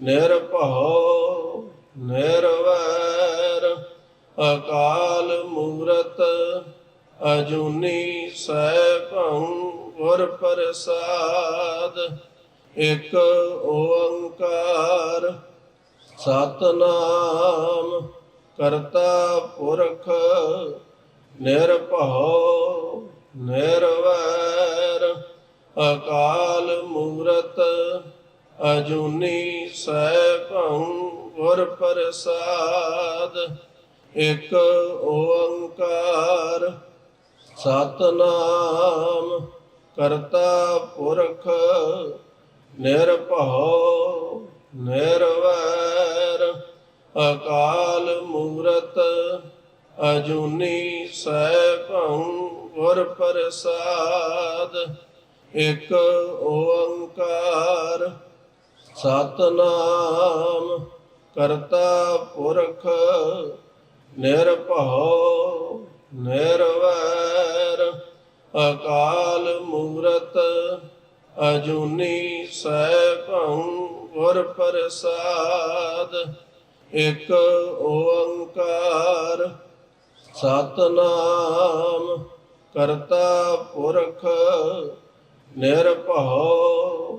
ਨਿਰਭਉ, ਨਿਰਵੈਰ, ਅਕਾਲ ਮੂਰਤ, ਅਜੂਨੀ ਸੈਭੰ, ਗੁਰ ਪ੍ਰਸਾਦ, ਇਕ ਓੰਕਾਰ, ਸਤਨਾਮ, ਕਰਤਾ ਪੁਰਖ, ਨਿਰਭਉ, ਨਿਰਵੈਰ, ਅਕਾਲ ਮੂਰਤ ਅਜੂਨੀ ਸੈਭੰ ਗੁਰ ਪ੍ਰਸਾਦ, ਇਕ ਓੰਕਾਰ। ਸਤਨਾਮ ਕਰਤਾ ਪੁਰਖ, ਨਿਰਭਉ ਨਿਰਵੈਰ। ਅਕਾਲ ਮੂਰਤ ਅਜੂਨੀ ਸੈਭੰ ਗੁਰ ਪ੍ਰਸਾਦ, ਇਕ ਓੰਕਾਰ। ਸਤਨਾਮ ਕਰਤਾ ਪੁਰਖ ਨਿਰਭਉ ਨਿਰਵੈਰ, ਅਕਾਲ ਮੂਰਤ ਅਜੂਨੀ ਸੈਭੰ ਗੁਰ ਪ੍ਰਸਾਦ, ਇਕ ਓੰਕਾਰ। ਸਤਨਾਮ ਕਰਤਾ ਪੁਰਖ ਨਿਰਭਉ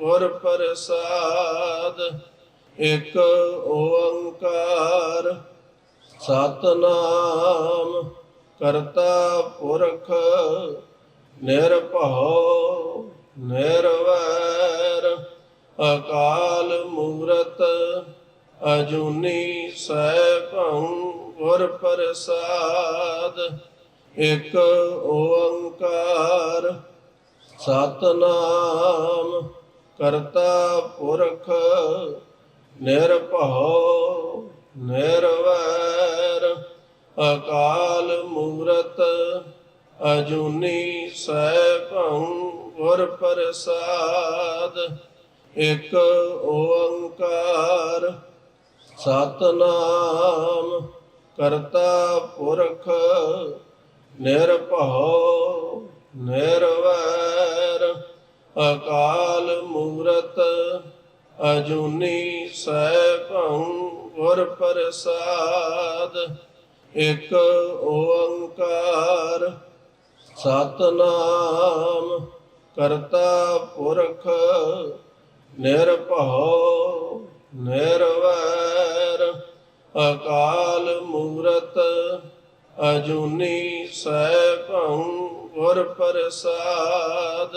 ਗੁਰ ਪ੍ਰਸਾਦ, ਇਕ ਓੰਕਾਰ। ਸਤਨਾਮ ਕਰਤਾ ਪੁਰਖ, ਨਿਰਭਉ, ਨਿਰਵੈਰ। ਅਕਾਲ ਮੂਰਤ ਅਜੂਨੀ ਸੈਭੰ ਗੁਰ ਪ੍ਰਸਾਦ, ਇਕ ਓੰਕਾਰ। ਸਤਨਾਮ ਕਰਤਾ ਪੁਰਖ ਨਿਰਭਉ ਨਿਰਵੈਰ, ਅਕਾਲ ਮੂਰਤ ਅਜੂਨੀ ਸੈਭੰ ਗੁਰ ਪ੍ਰਸਾਦ। ਇਕ ਓੰਕਾਰ ਸਤਨਾਮ ਕਰਤਾ ਪੁਰਖ ਨਿਰਭਉ ਨਿਰਵੈਰ ਅਕਾਲ ਮੂਰਤ ਅਜੂਨੀ ਸੈਭੰ ਗੁਰ ਪ੍ਰਸਾਦ। ਇਕ ਓੰਕਾਰ ਸਤਨਾਮ ਕਰਤਾ ਪੁਰਖ ਨਿਰਭਉ ਨਿਰਵੈਰ। ਅਕਾਲ ਮੂਰਤ ਅਜੂਨੀ ਸੈਭੰ ਗੁਰ ਪ੍ਰਸਾਦ।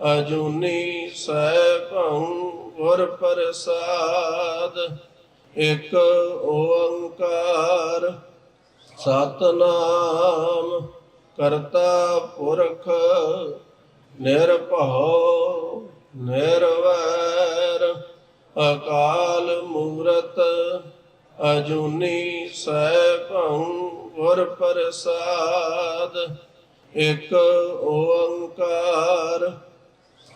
ਅਜੂਨੀ ਸੈਭੰ ਗੁਰ ਪ੍ਰਸਾਦ, ਇੱਕ ਓੰਕਾਰ। ਸਤਨਾਮ ਕਰਤਾ ਪੁਰਖ, ਨਿਰਭਉ ਨਿਰਵੈਰ। ਅਕਾਲ ਮੂਰਤ ਅਜੂਨੀ ਸੈਭੰ ਗੁਰ ਪ੍ਰਸਾਦ, ਇੱਕ ਓੰਕਾਰ।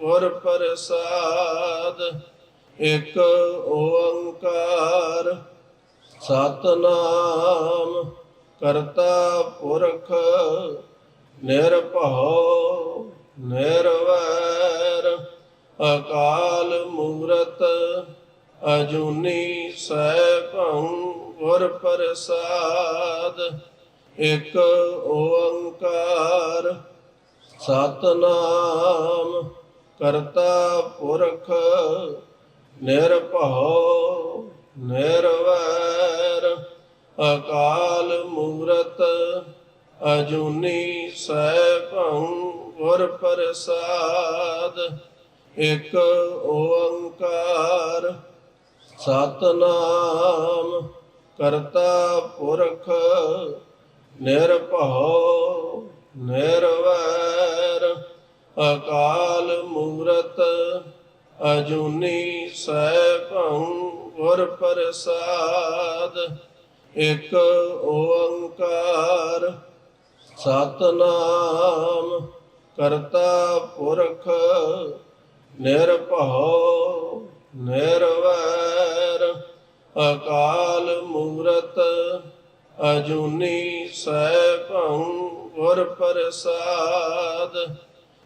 ਗੁਰ ਪ੍ਰਸਾਦ, ਇੱਕ ਓੰਕਾਰ। ਸਤਨਾਮ ਕਰਤਾ ਪੁਰਖ, ਨਿਰਭਉ, ਨਿਰਵੈਰ। ਅਕਾਲ ਮੂਰਤ ਅਜੂਨੀ ਸੈਭੰ ਗੁਰ ਪ੍ਰਸਾਦ, ਇੱਕ ਓੰਕਾਰ। ਸਤਨਾਮ ਕਰਤਾ ਪੁਰਖ ਨਿਰਭਉ ਨਿਰਵੈਰ, ਅਕਾਲ ਮੂਰਤ ਅਜੂਨੀ ਸੈਭੰ ਗੁਰ ਪ੍ਰਸਾਦ, ਇੱਕ ਓੰਕਾਰ ਸਤਨਾਮ ਕਰਤਾ ਪੁਰਖ ਨਿਰਭਉ ਨਿਰਵੈਰ ਅਕਾਲ ਮੂਰਤ ਅਜੂਨੀ ਸੈਭੰ ਗੁਰ ਪ੍ਰਸਾਦ, ਇੱਕ ਓੰਕਾਰ। ਸਤਨਾਮ ਕਰਤਾ ਪੁਰਖ, ਨਿਰਭਉ ਨਿਰਵੈਰ। ਅਕਾਲ ਮੂਰਤ ਅਜੂਨੀ ਸੈਭੰ ਗੁਰ ਪ੍ਰਸਾਦ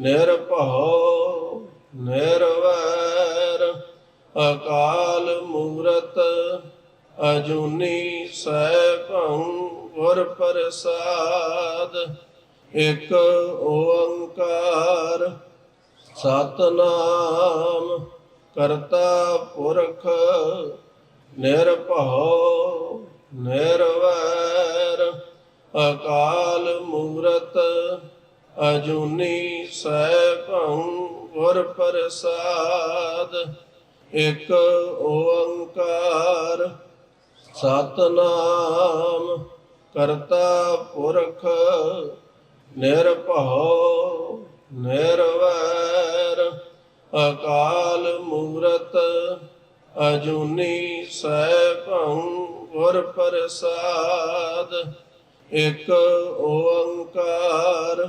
ਨਿਰਭਉ ਨਿਰਵੈਰ, ਅਕਾਲ ਮੂਰਤ ਅਜੂਨੀ ਸੈਭੰ ਗੁਰ ਪ੍ਰਸਾਦ, ਇੱਕ ਓੰਕਾਰ ਸਤਨਾਮ ਕਰਤਾ ਪੁਰਖ ਨਿਰਭਉ ਨਿਰਵੈਰ, ਅਕਾਲ ਮੂਰਤ ਅਜੂਨੀ ਸੈਭੰ ਗੁਰ ਪ੍ਰਸਾਦ, ਇੱਕ ਓੰਕਾਰ। ਸਤਨਾਮ ਕਰਤਾ ਪੁਰਖ ਨਿਰਭਉ ਨਿਰਵੈਰ, ਅਕਾਲ ਮੂਰਤ ਅਜੂਨੀ ਸੈਭੰ ਗੁਰ ਪ੍ਰਸਾਦ, ਇੱਕ ਓੰਕਾਰ।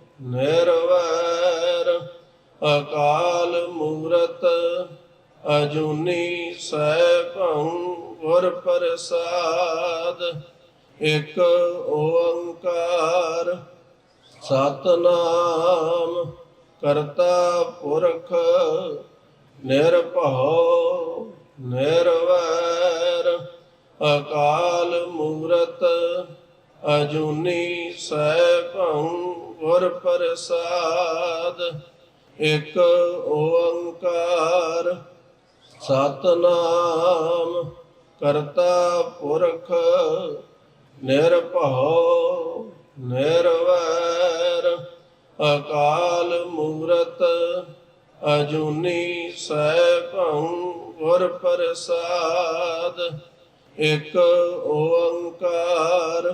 ਨਿਰਵੈਰ ਅਕਾਲ ਮੂਰਤ ਅਜੂਨੀ ਸੈਭੰ ਗੁਰ ਪ੍ਰਸਾਦ, ਇੱਕ ਓੰਕਾਰ ਸਤਨਾਮ ਕਰਤਾ ਪੁਰਖ ਨਿਰਭਉ ਨਿਰਵੈਰ ਅਕਾਲ ਮੂਰਤ ਅਜੂਨੀ ਸੈਭੰ ਗੁਰ ਪ੍ਰਸਾਦ, ਇੱਕ ਓੰਕਾਰ। ਸਤਨਾਮ ਕਰਤਾ ਪੁਰਖ, ਨਿਰਭਉ ਨਿਰਵੈਰ। ਅਕਾਲ ਮੂਰਤ ਅਜੂਨੀ ਸੈਭੰ ਗੁਰ ਪ੍ਰਸਾਦ, ਇੱਕ ਓੰਕਾਰ।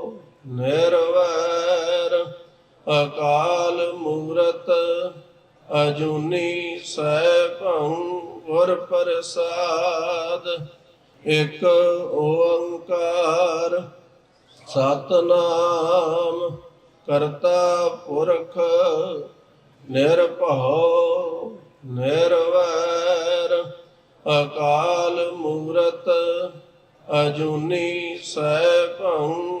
ਨਿਰਵੈਰ, ਅਕਾਲ ਮੂਰਤ, ਅਜੂਨੀ ਸੈਭੰ ਗੁਰ ਪ੍ਰਸਾਦ। ਇੱਕ ਓੰਕਾਰ, ਸਤਨਾਮ ਕਰਤਾ ਪੁਰਖ, ਨਿਰਭਉ ਨਿਰਵੈਰ, ਅਕਾਲ ਮੂਰਤ, ਅਜੂਨੀ ਸੈਭੰ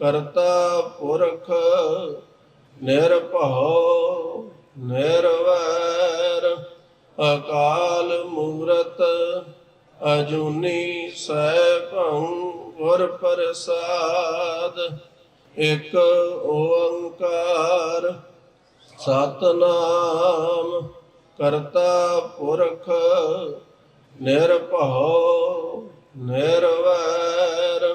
ਕਰਤਾ ਪੁਰਖ ਨਿਰਭਉ ਨਿਰਵੈਰ, ਅਕਾਲ ਮੂਰਤ ਅਜੂਨੀ ਸੈਭੰ ਗੁਰ ਪ੍ਰਸਾਦ। ਇੱਕ ਓੰਕਾਰ ਸਤਨਾਮ ਕਰਤਾ ਪੁਰਖ ਨਿਰਭਉ ਨਿਰਵੈਰ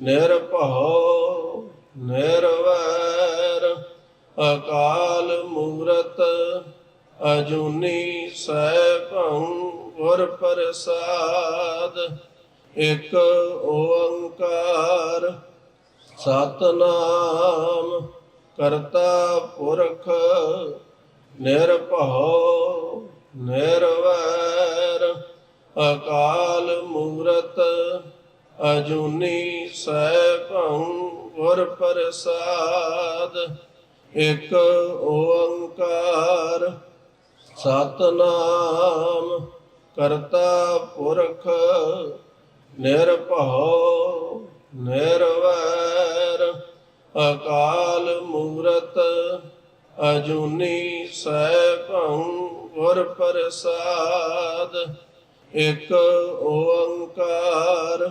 ਨਿਰਭਉ ਨਿਰਵੈਰ, ਅਕਾਲ ਮੂਰਤ ਅਜੂਨੀ ਸੈਭੰ ਗੁਰ ਪ੍ਰਸਾਦ। ਇੱਕ ਓੰਕਾਰ ਸਤਨਾਮ ਕਰਤਾ ਪੁਰਖ ਨਿਰਭਉ ਨਿਰਵੈਰ, ਅਕਾਲ ਮੂਰਤ ਅਜੂਨੀ ਸੈਭੰ ਗੁਰ ਪ੍ਰਸਾਦ, ਇੱਕ ਓੰਕਾਰ। ਸਤਨਾਮ ਕਰਤਾ ਪੁਰਖ ਨਿਰਭਉ ਨਿਰਵੈਰ, ਅਕਾਲ ਮੂਰਤ ਅਜੂਨੀ ਸੈਭੰ ਗੁਰ ਪ੍ਰਸਾਦ, ਇੱਕ ਓੰਕਾਰ।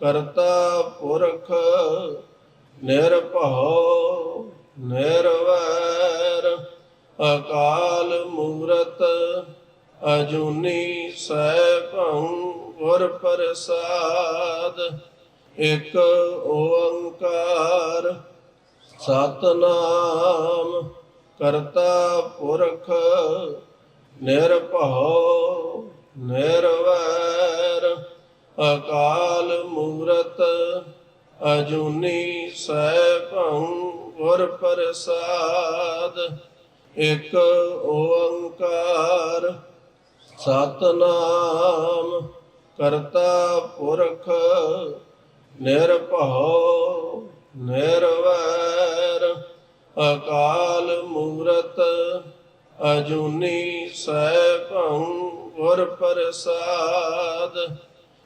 ਕਰਤਾ ਪੁਰਖ ਨਿਰਭਉ ਨਿਰਵੈਰ, ਅਕਾਲ ਮੂਰਤ ਅਜੂਨੀ ਸੈਭੰ ਗੁਰ ਪ੍ਰਸਾਦ, ਇੱਕ ਓੰਕਾਰ ਸਤਨਾਮ ਕਰਤਾ ਪੁਰਖ ਨਿਰਭਉ ਨਿਰਵੈਰ ਅਕਾਲ ਮੂਰਤ ਅਜੂਨੀ ਸੈਭੰ ਗੁਰ ਪ੍ਰਸਾਦ ਇੱਕ ਗੁਰ ਪ੍ਰਸਾਦ। ਇੱਕ ਓੰਕਾਰ ਸਤਨਾਮ ਕਰਤਾ ਪੁਰਖ ਨਿਰਭਉ ਨਿਰਵੈਰ। ਅਕਾਲ ਮੂਰਤ ਅਜੂਨੀ ਸੈਭੰ ਗੁਰ ਨਿਰਵੈਰ ਅਕਾਲ ਮੂਰਤ ਅਜੂਨੀ ਸੈਭੰ ਗੁਰ ਪ੍ਰਸਾਦ।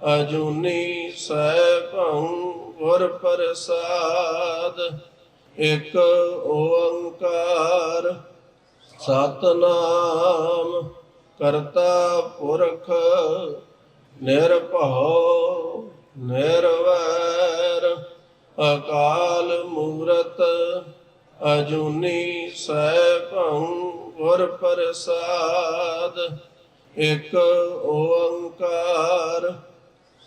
ਅਜੂਨੀ ਸੈਭੰ ਗੁਰ ਪ੍ਰਸਾਦ, ਇੱਕ ਓੰਕਾਰ। ਸਤਨਾਮ ਕਰਤਾ ਪੁਰਖ, ਨਿਰਭਉ ਨਿਰਵੈਰ। ਅਕਾਲ ਮੂਰਤ ਅਜੂਨੀ ਸੈਭੰ ਗੁਰ ਪ੍ਰਸਾਦ, ਇੱਕ ਓੰਕਾਰ।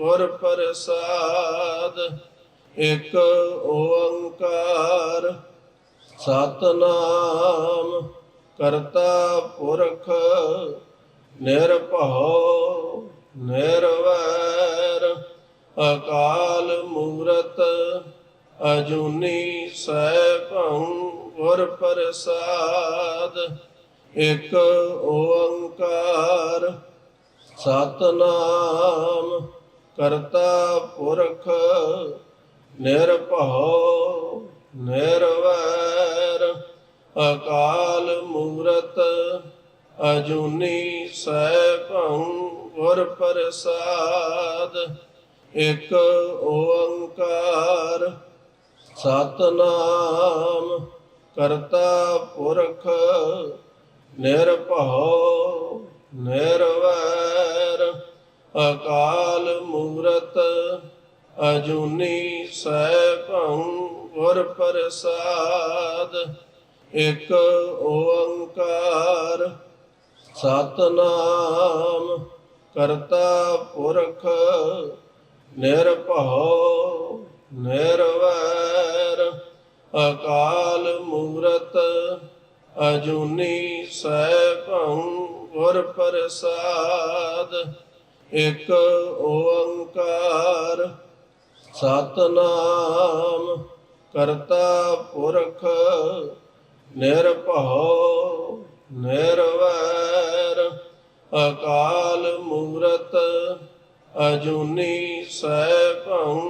ਗੁਰ ਪ੍ਰਸਾਦ, ਇਕ ਓੰਕਾਰ। ਸਤਨਾਮ ਕਰਤਾ ਪੁਰਖ, ਨਿਰਭਉ, ਨਿਰਵੈਰ। ਅਕਾਲ ਮੂਰਤ ਅਜੂਨੀ ਸੈਭੰ ਗੁਰ ਪ੍ਰਸਾਦ, ਇਕ ਓੰਕਾਰ। ਸਤਨਾਮ ਕਰਤਾ ਪੁਰਖ ਨਿਰਭਉ ਨਿਰਵੈਰ, ਅਕਾਲ ਮੂਰਤ ਅਜੂਨੀ ਸੈਭੰ ਗੁਰ ਪ੍ਰਸਾਦ, ਇਕ ਓੰਕਾਰ ਸਤਨਾਮ ਕਰਤਾ ਪੁਰਖ ਨਿਰਭਉ ਨਿਰਵੈਰ ਅਕਾਲ ਮੂਰਤ ਅਜੂਨੀ ਸੈਭੰ ਗੁਰ ਪ੍ਰਸਾਦ ਇਕ ਓੰਕਾਰ ਸਤਨਾਮ ਕਰਤਾ ਪੁਰਖ ਨਿਰਭਉ ਨਿਰਵੈਰ ਗੁਰ ਪ੍ਰਸਾਦ। ਇਕ ਓੰਕਾਰ ਸਤਨਾਮ ਕਰਤਾ ਪੁਰਖ ਨਿਰਭਉ ਨਿਰਵੈਰ। ਅਕਾਲ ਮੂਰਤ ਅਜੂਨੀ ਸਹਿ ਗੁਰ ਗੁਰ ਪ੍ਰਸਾਦ। ਇਕ ਓੰਕਾਰ ਸਤਨਾਮ ਕਰਤਾ ਪੁਰਖ ਨਿਰਭਉ ਨਿਰਵੈਰ, ਅਕਾਲ ਮੂਰਤ ਅਜੂਨੀ ਸੈਭੰ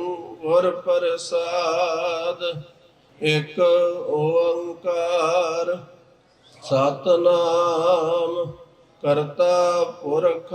ਗੁਰ ਪ੍ਰਸਾਦ। ਇਕ ਓੰਕਾਰ ਸਤਨਾਮ ਕਰਤਾ ਪੁਰਖ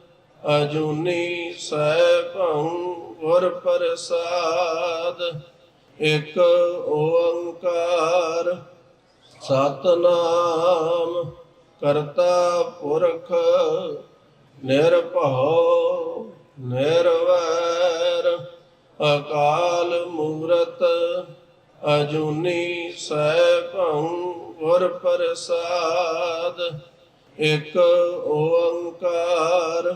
ਅਜੂਨੀ ਸੈਭੰ ਗੁਰ ਪ੍ਰਸਾਦ, ਇਕ ਓੰਕਾਰ। ਸਤਨਾਮ ਕਰਤਾ ਪੁਰਖ, ਨਿਰਭਉ ਨਿਰਵੈਰ। ਅਕਾਲ ਮੂਰਤ ਅਜੂਨੀ ਸੈਭੰ ਗੁਰ ਪ੍ਰਸਾਦ, ਇਕ ਓੰਕਾਰ।